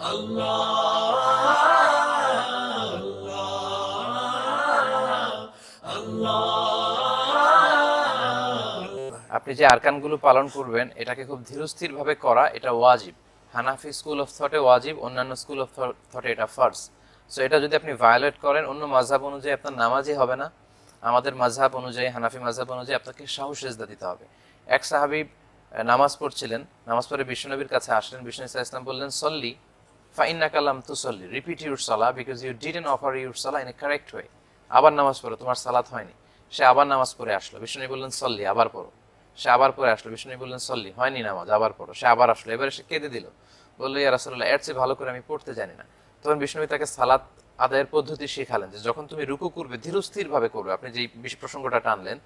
আপনি যে আরকানগুলো পালন করবেন, এটাকে খুব ধীরস্থির ভাবে করা, এটা ওয়াজিব। হানাফি স্কুল অফ থটে ওয়াজিব, অন্যান্য স্কুল অফ থটে এটা ফার্স। সো এটা যদি আপনি ভায়োলেট করেন, অন্য মাঝহাব অনুযায়ী আপনার নামাজই হবে না। আমাদের মাঝহাব অনুযায়ী, হানাফি মাঝহাব অনুযায়ী আপনাকে সাহস, সেজদা দিতে হবে। এক সাহাবিব নামাজ পড়ছিলেন, নামাজ পড়ে বিশ্বনবীর কাছে আসলেন। বিষ্ণু ইসলাম বললেন, সল্লি। ফাইন্না কালাম তু সল্লি repeat your salah because you offer your salah in a correct way আবার নামাজ পড়ো, তোমার সালাত হয়নি। সে আবার নামাজ পড়ে আসলো। বিষ্ণু বললেন, সল্লি, আবার পড়ো। সে আবার পরে আসলো। বিষ্ণু বললেন, সল্লি, হয়নি নামাজ, আবার পড়ো। সে আবার আসলো। এবারে সে কেঁদে দিল। বলল এর চেয়ে ভালো করে আমি পড়তে জানি না। তখন বিষ্ণু তাকে সালাত আদায়ের পদ্ধতি শেখালেন যে, যখন তুমি রুকু করবে ধীরস্থির ভাবে করবে। আপনি যে প্রসঙ্গটা টানলেন,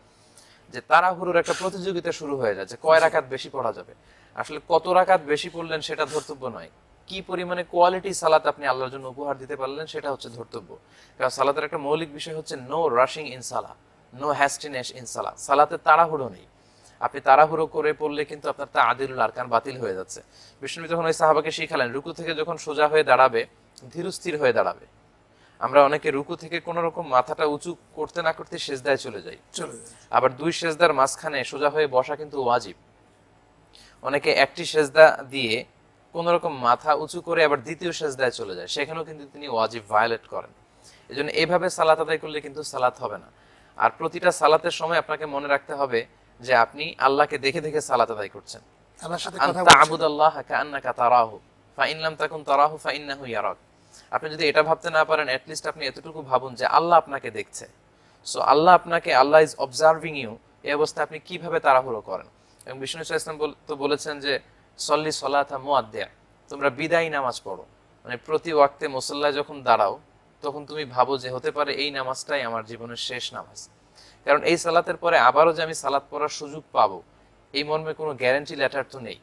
যে তাড়াহুড়োর একটা প্রতিযোগিতা শুরু হয়ে যাচ্ছে কয় রাকাত বেশি পড়া যাবে? আসলে কত রাকাত বেশি পড়লেন সেটা ধর্তব্য নয়। কি পরিমাণে কোয়ালিটি সালাত আপনি আল্লাহর জন্য উপহার দিতে পারলেন সেটা হচ্ছে ধর্তব্য। কারণ সালাতের একটা মৌলিক বিষয় হচ্ছে no rushing in salah no hastiness in salah সালাতে তাড়াহুড়ো নেই। আপনি তাড়াহুড়ো করে পড়লে কিন্তু আপনার তা আদিলুল আরকান বাতিল হয়ে যাচ্ছে। বিষ্ণু যখন ওই সাহাবাকে শিখালেন রুকু থেকে যখন সোজা হয়ে দাঁড়াবে ধীরস্থির হয়ে দাঁড়াবে। আমরা অনেকে রুকু থেকে কোনো রকম মাথাটা উঁচু করতে না করতে সেজদায় চলে যাই। চলে আবার দুই সেজদার মাঝখানে সোজা হয়ে বসা কিন্তু ওয়াজিব। অনেকে একটি সেজদা দিয়ে কোন রকম মাথা উঁচু করে আবার দ্বিতীয় সেজদায় চলে যায়। সেখানেও কিন্তু তিনি ওয়াজিব ভায়োলেট করেন। এই জন্য এইভাবে সালাত আদায় করলে কিন্তু সালাত হবে না। আর প্রতিটা সালাতের সময় আপনাকে মনে রাখতে হবে যে আপনি আল্লাহকে দেখে দেখে সালাত আদায় করছেন। আপনি যদি এটা ভাবতে না পারেন least আপনি এতটুকু ভাবুন যে আল্লাহ আপনাকে দেখছে। সো আল্লাহ আপনাকে আল্লাহ ইজ অবজার্ভিং ইউ এই অবস্থায় আপনি কীভাবে তাড়াহুড়ো করেন? এবং বিষ্ণু ইসলাম ইসলাম তো বলেছেন যে সল্লি সলাথা মুয়াদ্দিয়া তোমরা বিদায়ী নামাজ পড়ো। মানে প্রতি ওয়াক্তে মুসল্লায় যখন দাঁড়াও, তখন তুমি ভাবো যে হতে পারে এই নামাজটাই আমার জীবনের শেষ নামাজ। কারণ এই সালাতের পরে আবারও যে আমি সালাত পড়ার সুযোগ পাবো, এই মর্মে কোনো গ্যারান্টি লেটার তো নেই।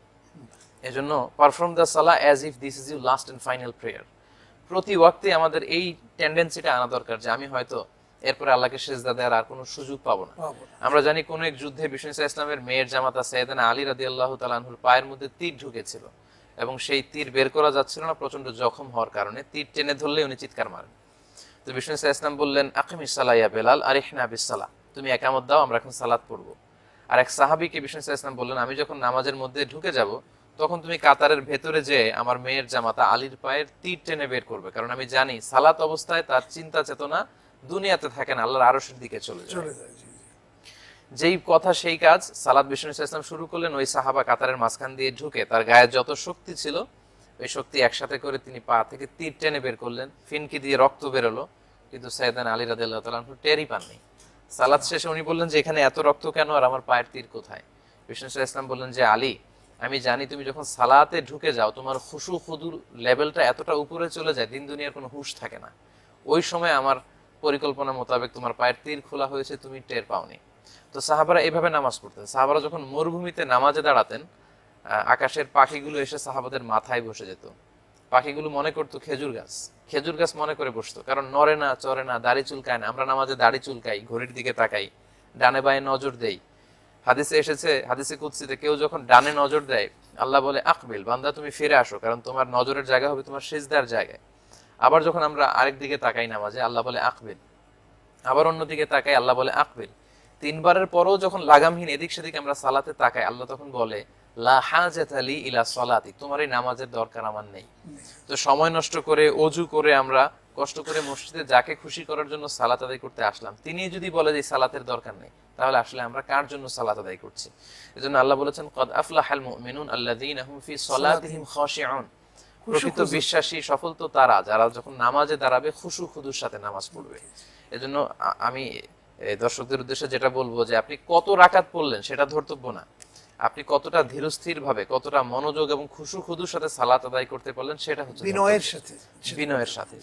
এজন্য perform the salah as if this is you last and final prayer প্রতি ওয়াক্তে আমাদের এই টেন্ডেন্সিটা আনা দরকার যে আমি হয়তো এরপরে আল্লাহকে সেজদা দেওয়ার আর কোনো সুযোগ পাবো না। আমরা জানি কোন এক যুদ্ধে বিষ্ণু ইসলামের মেয়ের জামাতা সৈয়দানা আলী রাদি আল্লাহ তালাহুর পায়ের মধ্যে তীর ঢুকেছিল এবং সেই তীর বের করা যাচ্ছিল না প্রচণ্ড জখম হওয়ার কারণে তীর টেনে ধরলে উনি চিৎকার মারেন। তো বিষ্ণু ইসলাম বললেন আকিম ইসালাইয়া বেলাল আর ইহনা বিসালা তুমি একামত দাও আমরা এখন সালাত পড়ব। আর এক সাহাবিকে বিষ্ণু ইসা ইসলাম বললেন আমি যখন নামাজের মধ্যে ঢুকে যাব তখন তুমি কাতারের ভেতরে যে আমার মেয়ের জামাতা আলীর পায়ের তীর টেনে বের করবে কারণ আমি জানি সালাত অবস্থায় তার চিন্তা চেতনা দুনিয়াতে থাকে না আল্লাহর আরশের দিকে চলে যায়। চলে। যেই কথা সেই কাজ সালাদ বিষ্ণু ইসলাম শুরু করলেন ওই সাহাবা কাতারের মাঝখান দিয়ে ঢুকে তার গায়ে যত শক্তি ছিল ওই শক্তি একসাথে করে তিনি পা থেকে তীর টেনে বের করলেন ফিনকি দিয়ে রক্ত বেরোলো কিন্তু সৈয়দান আলী রাদিল্লাহ তালাহ টেরই পাননি। সালাদ শেষে উনি বললেন যে এখানে এত রক্ত কেন আর আমার পায়ের তীর কোথায়? বিষ্ণু ইসলাম বললেন যে আলী আমি জানি তুমি যখন সালাতে ঢুকে যাও তোমার খুশু খুদুর লেভেলটা এতটা উপরে চলে যায় দিন দুনিয়ার কোনো হুশ থাকে না। ওই সময় আমার পরিকল্পনা মোতাবেক তোমার পায়ের তীর খোলা হয়েছে, তুমি টের পাওনি। তো সাহাবারা এইভাবে নামাজ পড়তেন। সাহাবারা যখন মরুভূমিতে নামাজে দাঁড়াতেন আকাশের পাখিগুলো এসে সাহাবাদের মাথায় বসে যেত। পাখিগুলো মনে করতো খেজুর গাছ। খেজুর গাছ মনে করে বসতো, কারণ নড়ে না, চড়ে না, দাড়ি চুলকায় না। আমরা নামাজে দাড়ি চুলকাই, ঘড়ির দিকে তাকাই, ডানে বায়ে নজর দেই। হাদিসে এসেছে, হাদিসে কুৎসিতে কেউ যখন ডানে নজর দেয়, আল্লাহ বলে, আকবিল, বান্দা, তুমি ফিরে আসো, কারণ তোমার নজরের জায়গা হবে তোমার সেজদার জায়গায়। আবার যখন আমরা আরেক দিকে তাকাই নামাজে, আল্লাহ বলে, আকবিল। আবার অন্যদিকে তাকাই, আল্লাহ বলে, আকবিল। তিনবারের পরও যখন লাগামহীন এদিক সেদিক আমরা সালাতে তাকাই, আল্লাহ তখন বলে তোমার এই নামাজের দরকার আমার নেই। তো সময় নষ্ট করে, অজু করে আমরা কষ্ট করে মসজিদে যাকে খুশি করার জন্য সালাত আদায় করতে আসলাম, তিনি যদি বলে যে সালাতের দরকার নেই, তাহলে আসলে আমরা কার জন্য সালাত আদায় করছি? এজন্য আল্লাহ বলেছেন, কদ আফলাহাল মুমিনুন আল্লাযীনা ফি সলাতিহিম প্রকৃত বিশ্বাসী সফল তো তারা। যারা যখন নামাজে দাঁড়াবে খুশু খুদুর সাথে নামাজ পড়বে। এজন্য আমি দর্শকদের উদ্দেশ্যে যেটা বলব যে আপনি কত রাকাত পড়লেন সেটা ধর্তব্য না। আপনি কতটা ধীরস্থির ভাবে কতটা মনোযোগ এবং খুশু খুদুর সাথে সালাত আদায় করতে পারলেন সেটা হচ্ছে বিনয়ের সাথে বিনয়ের সাথে